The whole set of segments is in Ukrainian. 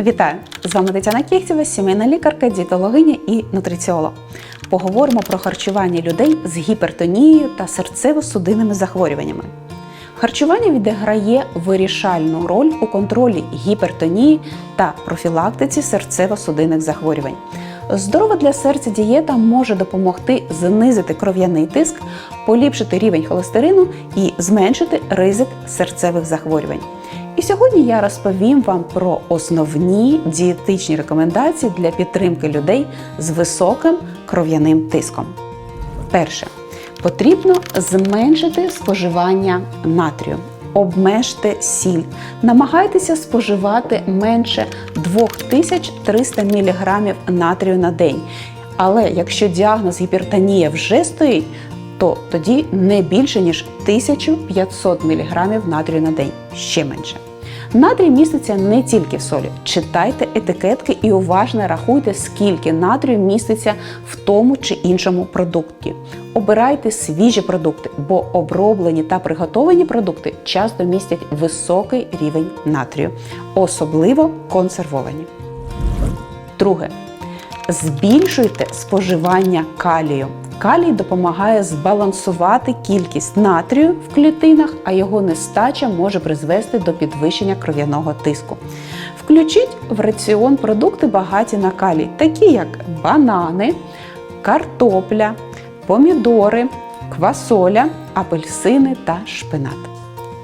Вітаю! З вами Тетяна Кіхтєва, сімейна лікарка, дієтологиня і нутриціолог. Поговоримо про харчування людей з гіпертонією та серцево-судинними захворюваннями. Харчування відіграє вирішальну роль у контролі гіпертонії та профілактиці серцево-судинних захворювань. Здорова для серця дієта може допомогти знизити кров'яний тиск, поліпшити рівень холестерину і зменшити ризик серцевих захворювань. І сьогодні я розповім вам про основні дієтичні рекомендації для підтримки людей з високим кров'яним тиском. Перше. Потрібно зменшити споживання натрію. Обмежте сіль. Намагайтеся споживати менше 2300 мг натрію на день. Але якщо діагноз гіпертонія вже стоїть, то тоді не більше ніж 1500 мг натрію на день, ще менше. Натрій міститься не тільки в солі. Читайте етикетки і уважно рахуйте, скільки натрію міститься в тому чи іншому продукті. Обирайте свіжі продукти, бо оброблені та приготовані продукти часто містять високий рівень натрію, особливо консервовані. Друге. Збільшуйте споживання калію. Калій допомагає збалансувати кількість натрію в клітинах, а його нестача може призвести до підвищення кров'яного тиску. Включіть в раціон продукти багаті на калій, такі як банани, картопля, помідори, квасоля, апельсини та шпинат.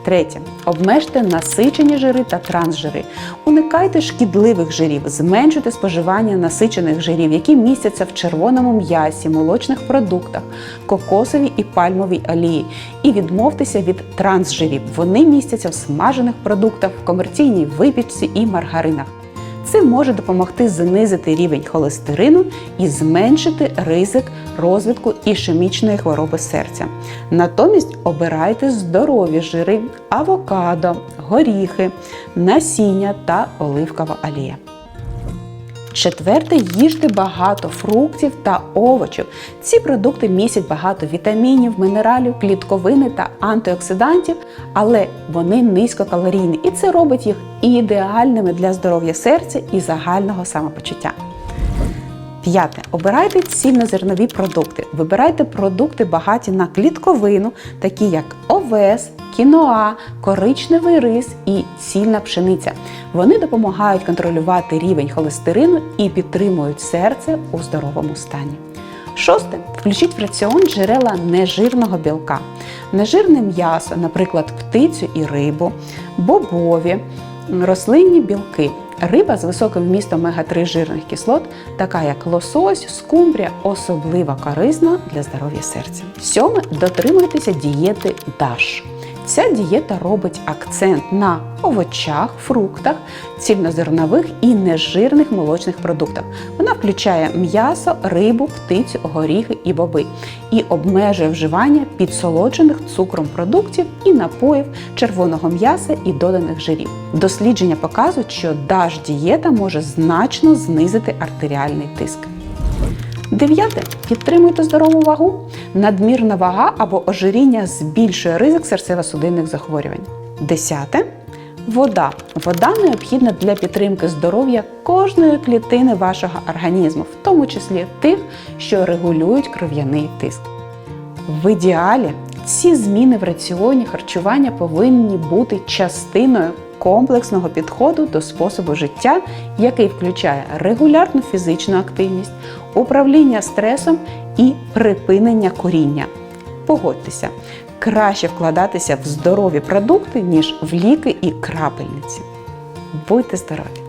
Третє. Обмежте насичені жири та трансжири. Уникайте шкідливих жирів, зменшуйте споживання насичених жирів, які містяться в червоному м'ясі, молочних продуктах, кокосовій і пальмовій олії. І відмовтеся від трансжирів. Вони містяться в смажених продуктах, в комерційній випічці і маргаринах. Це може допомогти знизити рівень холестерину і зменшити ризик розвитку ішемічної хвороби серця. Натомість обирайте здорові жири, авокадо, горіхи, насіння та оливкова олія. Четверте, їжте багато фруктів та овочів. Ці продукти містять багато вітамінів, мінералів, клітковини та антиоксидантів, але вони низькокалорійні, і це робить їх ідеальними для здоров'я серця і загального самопочуття. П'яте. Обирайте цільнозернові продукти. Вибирайте продукти багаті на клітковину, такі як овес, кіноа, коричневий рис і цільна пшениця. Вони допомагають контролювати рівень холестерину і підтримують серце у здоровому стані. Шосте. Включіть в раціон джерела нежирного білка. Нежирне м'ясо, наприклад, птицю і рибу, бобові, рослинні білки. Риба з високим вмістом омега-3 жирних кислот, така як лосось, скумбрія, особливо корисна для здоров'я серця. Сьоме дотримуйтеся дієти DASH. Ця дієта робить акцент на овочах, фруктах, цільнозернових і нежирних молочних продуктах. Вона включає м'ясо, рибу, птицю, горіхи і боби і обмежує вживання підсолоджених цукром продуктів і напоїв, червоного м'яса і доданих жирів. Дослідження показують, що даш дієта може значно знизити артеріальний тиск. Дев'яте. Підтримуйте здорову вагу. Надмірна вага або ожиріння збільшує ризик серцево-судинних захворювань. Десяте. Вода. Вода необхідна для підтримки здоров'я кожної клітини вашого організму, в тому числі тих, що регулюють кров'яний тиск. В ідеалі ці зміни в раціоні харчування повинні бути частиною комплексного підходу до способу життя, який включає регулярну фізичну активність, управління стресом і припинення коріння. Погодьтеся, краще вкладатися в здорові продукти, ніж в ліки і крапельниці. Будьте здорові!